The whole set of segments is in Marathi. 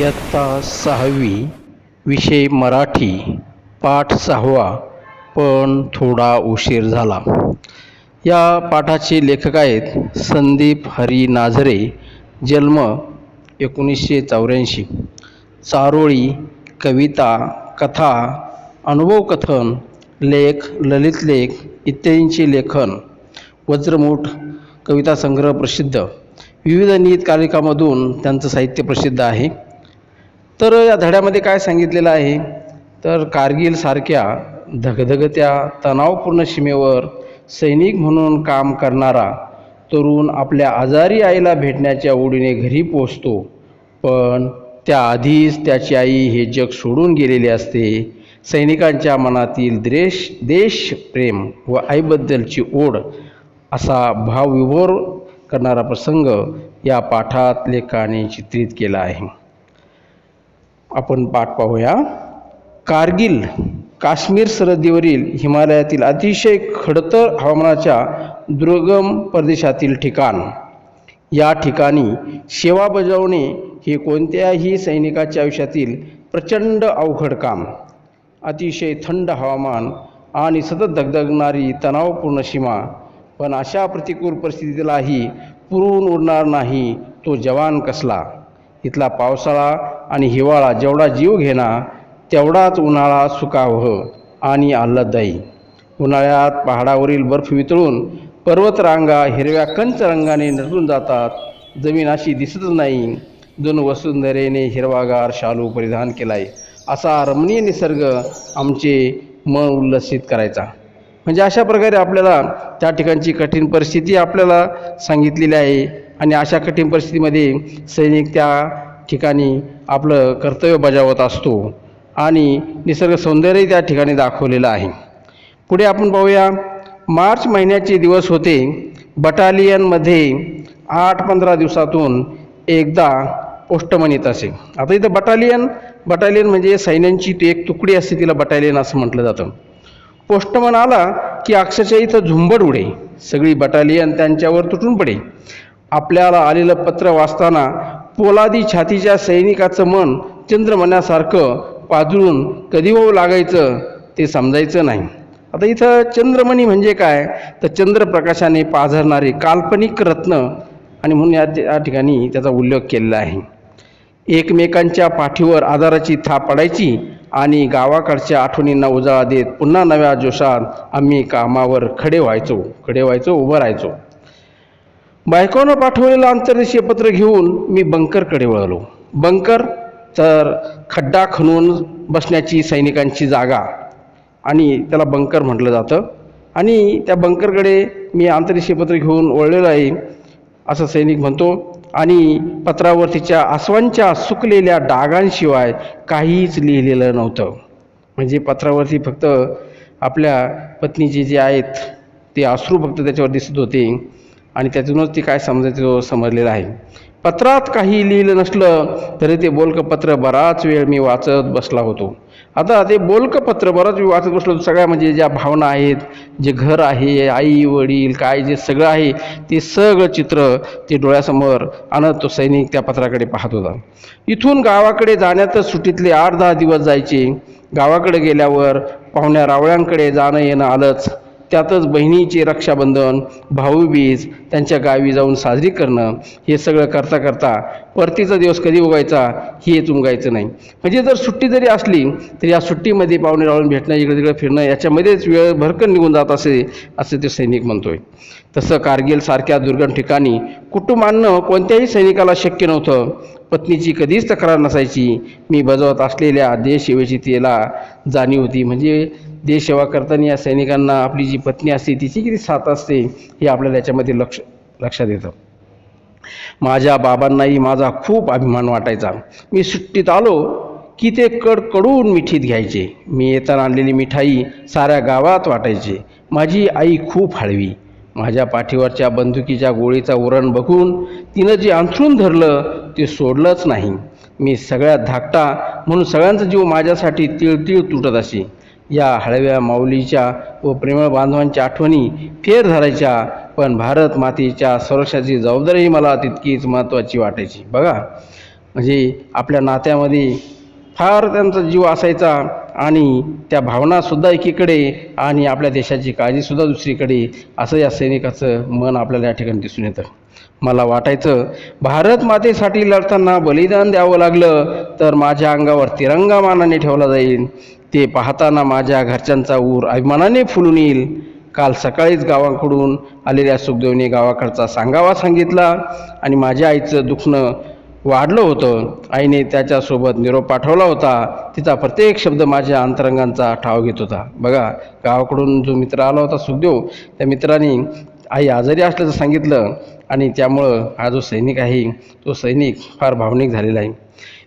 इयत्ता सहावी विषय मराठी पाठ सहावा पण थोडा उशीर झाला. या पाठाचे लेखक आहेत संदीप हरी नाझरे जन्म एकोणीसशे चौऱ्याऐंशी. चारोळी कविता कथा अनुभवकथन लेख ललित लेख इत्यादींचे लेखन वज्रमूठ कविता संग्रह प्रसिद्ध. विविध नियतकालिकामधून त्यांचं साहित्य प्रसिद्ध आहे. तर या धड्यामध्ये काय सांगितलेलं आहे? तर कारगिलसारख्या धगधगत्या तणावपूर्ण सीमेवर सैनिक म्हणून काम करणारा तरुण आपल्या आजारी आईला भेटण्याच्या ओढीने घरी पोचतो पण त्याआधीच त्याची आई हे जग सोडून गेलेले असते. सैनिकांच्या मनातील देश देशप्रेम व आईबद्दलची ओढ असा भावविभोर करणारा प्रसंग या पाठात लेखाने चित्रित केला आहे. आपण पाठ पाहूया. कारगिल काश्मीर सरहद्दीवरील हिमालयातील अतिशय खडतर हवामानाच्या दुर्गम प्रदेशातील ठिकाण. या ठिकाणी सेवा बजावणे हे कोणत्याही सैनिकाच्या आयुष्यातील प्रचंड अवघड काम. अतिशय थंड हवामान आणि सतत धगधगणारी तणावपूर्ण सीमा. पण अशा प्रतिकूल परिस्थितीलाही पुरून उरणार नाही तो जवान कसला? इथला पावसाळा आणि हिवाळा जेवढा जीव घेणा तेवढाच उन्हाळा सुखावह आणि आल्हाददायी. उन्हाळ्यात पहाडावरील बर्फ वितळून पर्वतरांगा हिरव्या कंच रंगाने नटून जातात. जमीन अशी दिसतच नाही. दोन वसुंधरेने हिरवागार शालू परिधान केलाय. असा रमणीय निसर्ग आमचे मन उल्लसित करायचा. म्हणजे अशा प्रकारे आपल्याला त्या ठिकाणची कठीण परिस्थिती आपल्याला सांगितलेली आहे. आणि अशा कठीण परिस्थितीमध्ये सैनिक त्या ठिकाणी आपलं कर्तव्य बजावत असतो आणि निसर्ग सौंदर्यही त्या ठिकाणी दाखवलेलं आहे. पुढे आपण पाहूया मार्च महिन्याचे दिवस होते. बटालियनमध्ये आठ पंधरा दिवसातून एकदा पोस्टमन येत असे. आता इथं बटालियन बटालियन म्हणजे सैन्यांची ती एक तुकडी असते तिला बटालियन असं म्हटलं जातं. पोस्टमन आला की अक्षरशः इथं झुंबड उडे. सगळी बटालियन त्यांच्यावर तुटून पडे. आपल्याला आलेलं पत्र वाचताना पोलादी छातीच्या सैनिकाचं मन चंद्रमण्यासारखं पाजळून कधी होऊ लागायचं ते समजायचं नाही. आता इथं चंद्रमणी म्हणजे काय? तर चंद्रप्रकाशाने पाझरणारे काल्पनिक रत्न आणि म्हणून या ठिकाणी त्याचा उल्लेख केलेला आहे. एकमेकांच्या पाठीवर आधाराची थाप पडायची आणि गावाकडच्या आठवणींना उजाळा देत पुन्हा नव्या जोशात आम्ही कामावर खडे व्हायचो खडे व्हायचो उभं राहायचो. बायकोनं पाठवलेलं आंतरदेशीय पत्र घेऊन मी बंकरकडे वळलो. बंकर तर खड्डा खणून बसण्याची सैनिकांची जागा आणि त्याला बंकर म्हटलं जातं. आणि त्या बंकरकडे मी आंतरदेशीय पत्र घेऊन वळलेलो आहे असं सैनिक म्हणतो. आणि पत्रावर तिच्या आसवांच्या सुकलेल्या डागांशिवाय काहीच लिहिलेलं नव्हतं. म्हणजे पत्रावरती फक्त आपल्या पत्नीचे जे आहेत ते अश्रू फक्त त्याच्यावर दिसत होते. आणि त्यातूनच ते काय समजायचं समजलेलं आहे. पत्रात काही लिहिलं नसलं तरी ते बोलकपत्र बराच वेळ मी वाचत बसला होतो. आता ते बोलकपत्र बराच वेळ वाचत बसलो होतो. सगळ्या म्हणजे ज्या भावना आहेत जे घर आहे आई वडील काय जे सगळं आहे ते सगळं चित्र ते डोळ्यासमोर आणत तो सैनिक त्या पत्राकडे पाहत होता. इथून गावाकडे जाण्यातच सुट्टीतले आठ दहा दिवस जायचे. गावाकडे गेल्यावर पाहुण्या रावळ्यांकडे जाणं येणं आलंच. त्यातच बहिणीचे रक्षाबंधन भाऊबीज त्यांच्या गावी जाऊन साजरी करणं हे सगळं करता करता परतीचा दिवस कधी उगायचा हेच उमगायचं नाही. म्हणजे जर सुट्टी जरी असली तर या सुट्टीमध्ये पाहुणे राहून भेटणं इकडे तिकडे फिरणं याच्यामध्येच वेळ भरकन निघून जात असे असं ते सैनिक म्हणतोय. तसं कारगिलसारख्या दुर्गम ठिकाणी कुटुंब आणणं कोणत्याही सैनिकाला शक्य नव्हतं. पत्नीची कधीच तक्रार नसायची. मी बजावत असलेल्या देशसेवेची तिला जाणीव होती. म्हणजे देशसेवा करताना या सैनिकांना आपली जी पत्नी असते तिची किती साथ असते हे आपल्याला याच्यामध्ये लक्ष लक्षात येतं. माझ्या बाबांनाही माझा खूप अभिमान वाटायचा. मी सुट्टीत आलो की ते कडकडून मिठीत घ्यायचे. मी येताना आणलेली मिठाई साऱ्या गावात वाटायचे. माझी आई खूप हळवी. माझ्या पाठीवरच्या बंदुकीच्या गोळीचा उरण बघून तिनं जे अंथरून धरलं ते सोडलंच नाही. मी सगळ्यात धाकटा म्हणून सगळ्यांचा जीव माझ्यासाठी तिळतिळ तुटत असे. या हळव्या माऊलीच्या व प्रेमळ बांधवांच्या आठवणी फेर धरायच्या. पण भारत मातेच्या संरक्षणाची जबाबदारी मला तितकीच महत्त्वाची वाटायची. बघा म्हणजे आपल्या नात्यामध्ये फार त्यांचा जीव असायचा आणि त्या भावनासुद्धा एकीकडे आणि आपल्या देशाची काळजीसुद्धा दुसरीकडे असं या सैनिकाचं मन आपल्याला या ठिकाणी दिसून येतं. मला वाटायचं भारत मातेसाठी लढताना बलिदान द्यावं लागलं तर माझ्या अंगावर तिरंगा मानाने ठेवला जाईल. ते पाहताना माझ्या घरच्यांचा ऊर अभिमानाने फुलून येईल. काल सकाळीच गावाकडून आलेल्या सुखदेवने गावाकडचा सांगावा सांगितला आणि माझ्या आईचं दुखणं वाढलं होतं. आईने त्याच्यासोबत निरोप पाठवला होता. तिचा प्रत्येक शब्द माझ्या अंतरंगांचा ठाव घेत होता. बघा गावाकडून जो मित्र आला होता सुखदेव त्या मित्राने आई आजारी असल्याचं सांगितलं आणि त्यामुळं हा जो सैनिक आहे तो सैनिक फार भावनिक झालेला आहे.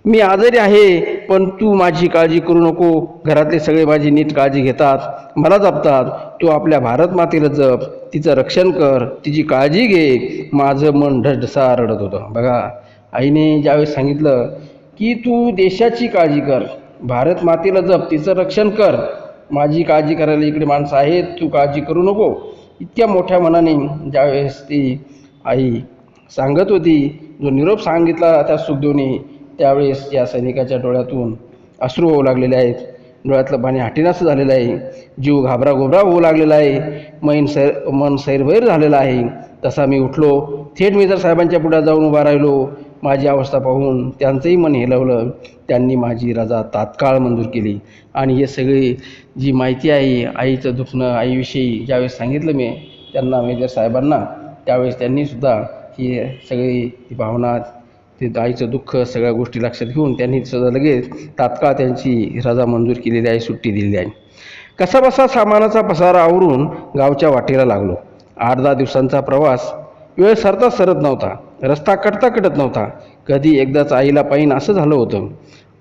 मी आजारी आहे पण तू माझी काळजी करू नको. घरातले सगळे माझी नीट काळजी घेतात मला जपतात. तू आपल्या भारत मातेला जप तिचं रक्षण कर तिची काळजी घे. माझं मन ढसढसा रडत होतं. बघा आईने ज्यावेळेस सांगितलं की तू देशाची काळजी कर भारत मातेला जप तिचं रक्षण कर. माझी काळजी करायला इकडे माणसं आहेत तू काळजी करू नको. इतक्या मोठ्या मनाने ज्यावेळेस ती आई सांगत होती जो निरोप सांगितला त्या सुखदेवने त्यावेळेस या सैनिकाच्या डोळ्यातून अश्रू होऊ लागलेले आहेत. डोळ्यातलं पाणी हाटीनासं झालेलं आहे. जीव घाबरागोबरा होऊ लागलेला आहे. मैन सैर मन सैरभैर झालेलं आहे. तसा मी उठलो. थेट मी जर साहेबांच्या पुढे जाऊन उभा राहिलो. माझी अवस्था पाहून त्यांचंही मन हेलवलं. त्यांनी माझी रजा तात्काळ मंजूर केली. आणि हे सगळी जी माहिती आहे आईचं दुखणं आईविषयी ज्यावेळेस सांगितलं मी त्यांना मेजर साहेबांना त्यावेळेस त्यांनीसुद्धा ही सगळी ती भावना ते आईचं दुःख सगळ्या गोष्टी लक्षात घेऊन त्यांनी सुद्धा लगेच तात्काळ त्यांची रजा मंजूर केलेली आहे सुट्टी दिलेली आहे. कसाबसा सामानाचा पसारा आवरून गावच्या वाटेला लागलो. आठ दहा दिवसांचा प्रवास वेळ सरता सरत नव्हता. रस्ता कटता कटत नव्हता. कधी एकदाच आईला पाहिन असं झालं होतं.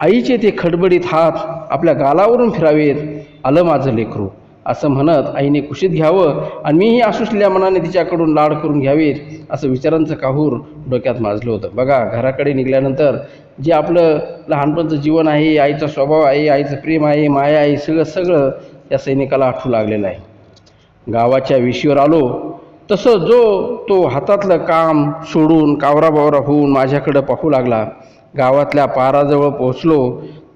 आईचे ते खडबडीत हात आपल्या गालावरून फिरावेत आलं माझं लेकरू. असं म्हणत आईने कुशीत घ्यावं आणि मीही आसुसल्या मनाने तिच्याकडून लाड करून घ्यावेत असं विचारांचं काहूर डोक्यात माजलं होतं. बघा घराकडे निघाल्यानंतर जे आपलं लहानपणचं जीवन आहे आईचा स्वभाव आहे आईचं प्रेम आहे माया आहे सगळं सगळं या सैनिकाला आठवू लागलेलं आहे. गावाच्या विशीवर आलो तसं जो तो हातातलं काम सोडून कावराबावरा होऊन माझ्याकडं पाहू लागला गावातल्या पाराजवळ पोहोचलो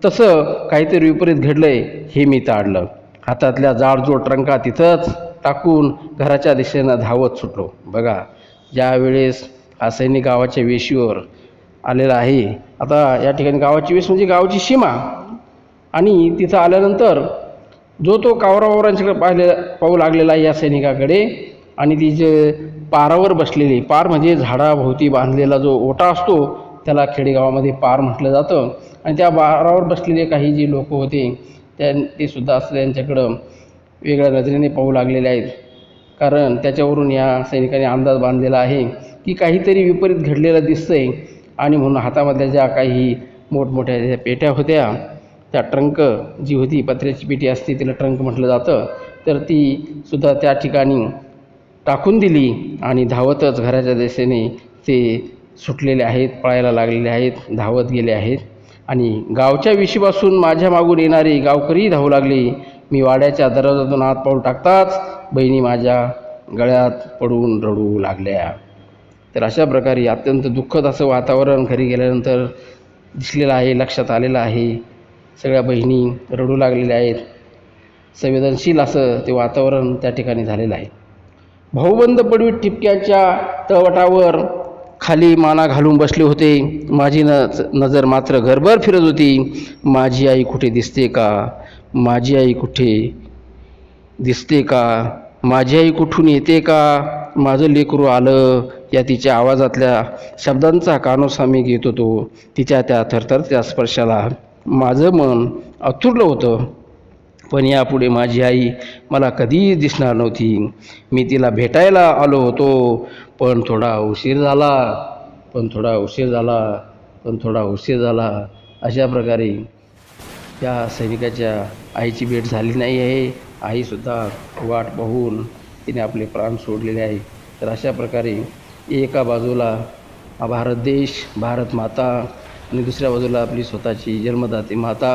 तसं काहीतरी विपरीत घडलंय हे मी ताडलं. हातातल्या जाडजोड ट्रंका तिथंच टाकून घराच्या दिशेनं धावत सुटलो. बघा ज्यावेळेस हा सैनिक गावाच्या वेशीवर आलेला आहे आता या ठिकाणी गावाची वेश म्हणजे गावाची सीमा. आणि तिथं आल्यानंतर जो तो कावरावरांच्याकडे पाहिले पाहू लागलेला आहे या सैनिकाकडे आणि ती जे पारावर बसलेली पार म्हणजे झाडाभोवती बांधलेला जो ओटा असतो त्याला खेडेगावामध्ये पार म्हटलं जातं. आणि त्या पारावर बसलेले काही जे लोक होते त्या ते सुद्धा असं त्यांच्याकडं वेगळ्या नजरेने पाहू लागलेले आहेत. कारण त्याच्यावरून या सैनिकाने अंदाज बांधलेला आहे की काहीतरी विपरीत घडलेलं दिसतंय. आणि म्हणून हातामधल्या ज्या काही मोठमोठ्या ज्या पेट्या होत्या त्या ट्रंक जी होती पत्र्याची पेटी असते तिला ट्रंक म्हटलं जातं. तर ती सुद्धा त्या ठिकाणी टाकून दिली आणि धावतच घराच्या दिशेने ते सुटलेले आहेत पळायला लागलेले आहेत धावत गेले आहेत. आणि गावच्या विशीपासून माझ्या मागून येणारी गावकरी धावू लागली. मी वाड्याच्या दरवाजातून आत पाऊल टाकताच बहिणी माझ्या गळ्यात पडून रडू लागल्या. तर अशा प्रकारे अत्यंत दुःखद असं वातावरण घरी गेल्यानंतर दिसलेलं आहे लक्षात आलेलं आहे. सगळ्या बहिणी रडू लागलेल्या आहेत. संवेदनशील असं ते वातावरण त्या ठिकाणी झालेलं आहे. भाऊबंद पडवीत टिपक्याच्या तळवटावर खाली माना घालून बसले होते. माझी न नजर मात्र घरभर फिरत होती. माझी आई कुठे दिसते का? माझी आई कुठे दिसते का? माझी आई कुठून येते का? माझं लेकरू आलं. या तिच्या आवाजातल्या शब्दांचा कानोसा मी घेत होतो. तिच्या त्या थरथरत्या स्पर्शाला माझं मन आतुरलं होतं. पण यापुढे माझी आई मला कधीच दिसणार नव्हती. मी तिला भेटायला आलो होतो पण थोडा उशीर झाला पण थोडा उशीर झाला पण थोडा उशीर झाला. अशा प्रकारे त्या सैनिकाच्या आईची भेट झाली नाही आहे. आईसुद्धा वाट पाहून तिने आपले प्राण सोडलेले आहे. तर अशा प्रकारे एका बाजूला हा भारत देश भारत माता आणि दुसऱ्या बाजूला आपली स्वतःची जन्मदाती माता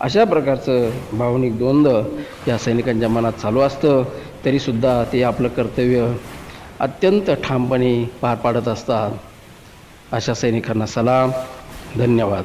अशा प्रकारचं भावनिक द्वंद्व या सैनिकांच्या मनात चालू असतं. तरीसुद्धा ते आपलं कर्तव्य अत्यंत ठामपणे पार पाडत असतात. अशा सैनिकांना सलाम धन्यवाद.